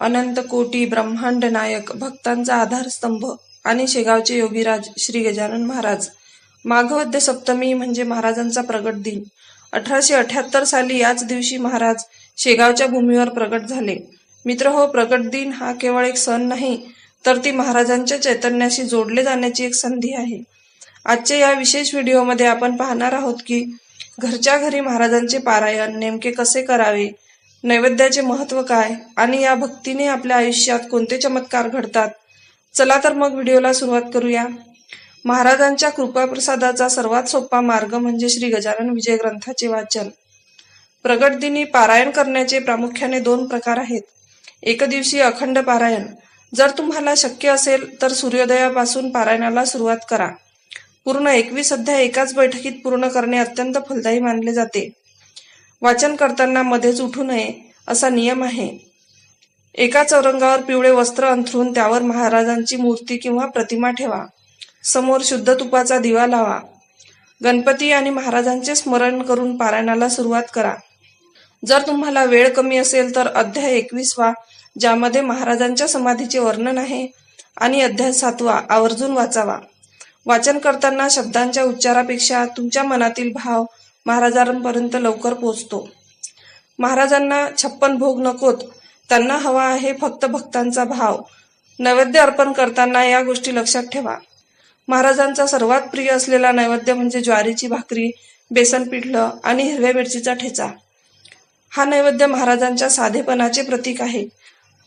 अनंत कोटी ब्रह्मांड नायक भक्तांचा आधारस्तंभ आणि शेगावचे योगीराज श्री गजानन महाराज. माघवद्य सप्तमी म्हणजे महाराजांचा प्रगट दिन. अठराशे अठ्याहत्तर साली याच दिवशी महाराज शेगावच्या भूमीवर प्रगट झाले. मित्र हो प्रगट दिन हा केवळ एक सण नाही तर ती महाराजांच्या चैतन्याशी जोडले जाण्याची एक संधी आहे. आजच्या या विशेष व्हिडिओमध्ये आपण पाहणार आहोत की घरच्या घरी महाराजांचे पारायण नेमके कसे करावे नैवेद्याचे महत्त्व काय आणि या भक्तीने आपल्या आयुष्यात कोणते चमत्कार घडतात? चला तर मग व्हिडिओला सुरुवात करूया. महाराजांच्या कृपाप्रसादाचा सर्वात सोपा मार्ग म्हणजे श्री गजानन विजय ग्रंथाचे वाचन. प्रगट दिनी पारायण करण्याचे प्रामुख्याने दोन प्रकार आहेत. एक दिवशी अखंड पारायण. जर तुम्हाला शक्य असेल तर सूर्योदयापासून पारायणाला सुरुवात करा. पूर्ण एकवीस अध्याय एकाच बैठकीत पूर्ण करणे अत्यंत फलदायी मानले जाते. वाचन करताना मध्येच उठू नये असा नियम आहे. एका चौरंगावर पिवळे वस्त्र अंथरून त्यावर महाराजांची मूर्ती किंवा प्रतिमा ठेवा. समोर शुद्ध तुपाचा दिवा लावा. गणपती आणि महाराजांचे स्मरण करून पारायणाला सुरुवात करा. जर तुम्हाला वेळ कमी असेल तर अध्याय एकवीसवा ज्यामध्ये महाराजांच्या समाधीचे वर्णन आहे आणि अध्याय सातवा आवर्जून वाचावा. वाचन करताना शब्दांच्या उच्चारापेक्षा तुमच्या मनातील भाव महाराजांपर्यंत लवकर पोचतो महाराजांना छप्पन भोग नकोत. त्यांना हवा आहे फक्त भक्तांचा भाव. नैवेद्य अर्पण करताना या गोष्टी लक्षात ठेवा. महाराजांचा सर्वात प्रिय असलेला नैवेद्य म्हणजे ज्वारीची भाकरी बेसन पिठलं आणि हिरव्या मिरचीचा ठेचा. हा नैवेद्य महाराजांच्या साधेपणाचे प्रतीक आहे.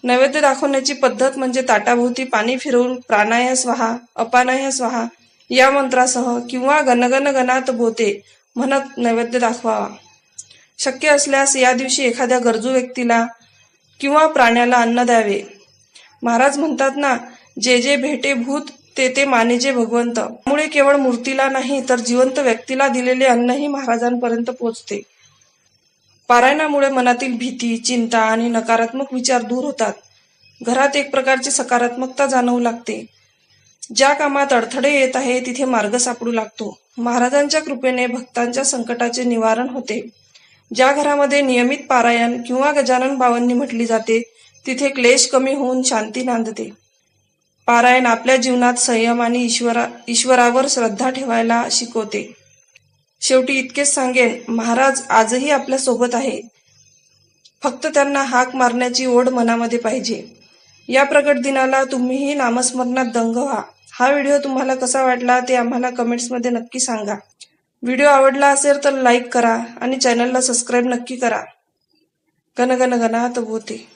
नैवेद्य दाखवण्याची पद्धत म्हणजे ताटाभोवती पाणी फिरवून प्राणायास व्हा अपानायास स्वाहा या मंत्रासह किंवा गणगण गणात भोते म्हणत नैवेद्य दाखवावा. शक्य असल्यास या दिवशी एखाद्या गरजू व्यक्तीला किंवा प्राण्याला अन्न द्यावे. महाराज म्हणतात ना जे जे भेटे भूत ते ते मानेजे भगवंत. त्यामुळे केवळ मूर्तीला नाही तर जिवंत व्यक्तीला दिलेले अन्नही महाराजांपर्यंत पोचते. पारायणामुळे मनातील भीती चिंता आणि नकारात्मक विचार दूर होतात. घरात एक प्रकारची सकारात्मकता जाणवू लागते. ज्या कामात अडथळे येत आहे तिथे मार्ग सापडू लागतो. महाराजांच्या कृपेने भक्तांच्या संकटाचे निवारण होते. ज्या घरामध्ये नियमित पारायण किंवा गजानन भावांनी म्हटली जाते तिथे क्लेश कमी होऊन शांती नांदते. पारायण आपल्या जीवनात संयम आणि ईश्वरा ईश्वरावर श्रद्धा ठेवायला शिकवते. शेवटी इतकेच सांगेन महाराज आजही आपल्यासोबत आहे. फक्त त्यांना हाक मारण्याची ओढ मनामध्ये पाहिजे. या प्रगट दिनाला तुम्हीही नामस्मरणात दंग व्हा. हा व्हिडिओ तुम्हाला कसा वाटला ते आम्हाला कमेंट्समध्ये नक्की सांगा. व्हिडिओ आवडला असेल तर लाईक करा आणि चॅनलला सबस्क्राईब नक्की करा. गणगण गणात होते